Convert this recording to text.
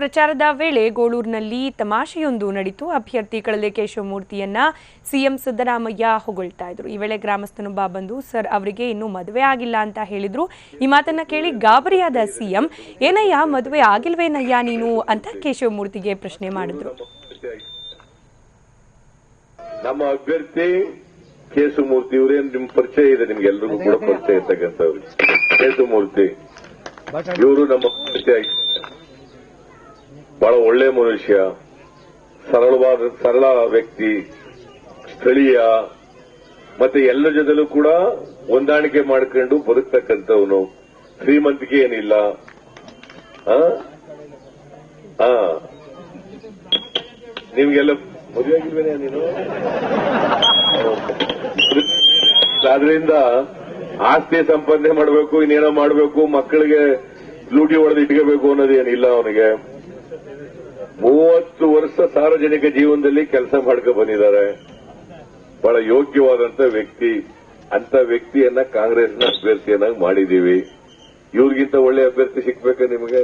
ಪ್ರಚಾರದ ವೇಳೆ ಗೋಳೂರಿನಲ್ಲಿ ತಮಾಷೆಯೊಂದು ನಡೆಯಿತು ಅಭ್ಯರ್ಥಿ ಕಳಲೆ ಕೇಶವಮೂರ್ತಿಯನ್ನ ಸಿಎಂ ಸಿದ್ದರಾಮಯ್ಯ ಹೊಗಳ್ತಾ ಇದ್ರು. ಈ ವೇಳೆ ಗ್ರಾಮಸ್ಥನೊಬ್ಬ ಬಂದು, ಸರ್, ಅವರಿಗೆ ಇನ್ನೂ ಮದುವೆ ಆಗಿಲ್ಲ ಅಂತ ಹೇಳಿದ್ರು. ಈ ಮಾತನ್ನ ಕೇಳಿ ಗಾಬರಿಯಾದ ಸಿಎಂ, ಏನಯ್ಯ, ಮದುವೆ ಆಗಿಲ್ವೇನಯ್ಯ ನೀನು? ಅಂತ ಕೇಶವಮೂರ್ತಿಗೆ ಪ್ರಶ್ನೆ ಮಾಡಿದ್ರು. ನಮ್ಮ ಅಭ್ಯರ್ಥಿ ಕೇಶವಮೂರ್ತಿ ಇವರೇನು ನಿಮ್ ಪರಿಚಯ ಇದೆ ನಿಮ್ಗೆಲ್ರಿಗೂ ಕೂಡ ಪರಿಚಯ ಇರ್ತಕ್ಕಂಥವ್ರು. ಕೇಶವಮೂರ್ತಿ, ಇವರು ನಮ್ಮ ಪರಿಚಯ ಬಹಳ ಒಳ್ಳೆ ಮನುಷ್ಯ, ಸರಳವಾದ, ಸರಳ ವ್ಯಕ್ತಿ, ಸ್ಥಳೀಯ, ಮತ್ತೆ ಎಲ್ಲ ಜೊತೆಲೂ ಕೂಡ ಹೊಂದಾಣಿಕೆ ಮಾಡ್ಕೊಂಡು ಬದುಕ್ತಕ್ಕಂಥವನು. ಶ್ರೀಮಂತಿಕೆ ಏನಿಲ್ಲ. ನಿಮ್ಗೆಲ್ಲ ಮದುವೆ ಆಗಿಲ್ವೇನೆ ನೀನು? ಆದ್ರಿಂದ ಆಸ್ತಿ ಸಂಪಾದನೆ ಮಾಡಬೇಕು, ಇನ್ನೇನೋ ಮಾಡಬೇಕು, ಮಕ್ಕಳಿಗೆ ಲೂಟಿ ಹೊಡೆದು ಇಟ್ಕೋಬೇಕು ಅನ್ನೋದೇನಿಲ್ಲ ಅವನಿಗೆ. ಮೂವತ್ತು ವರ್ಷ ಸಾರ್ವಜನಿಕ ಜೀವನದಲ್ಲಿ ಕೆಲಸ ಮಾಡ್ಕೊ ಬಂದಿದ್ದಾರೆ. ಬಹಳ ಯೋಗ್ಯವಾದಂತ ವ್ಯಕ್ತಿ. ಅಂತ ವ್ಯಕ್ತಿಯನ್ನ ಕಾಂಗ್ರೆಸ್ನ ಅಭ್ಯರ್ಥಿಯನ್ನಾಗಿ ಮಾಡಿದೀವಿ ಇವ್ರಿಗಿಂತ ಒಳ್ಳೆ ಅಭ್ಯರ್ಥಿ ಸಿಕ್ಬೇಕಾ ನಿಮಗೆ?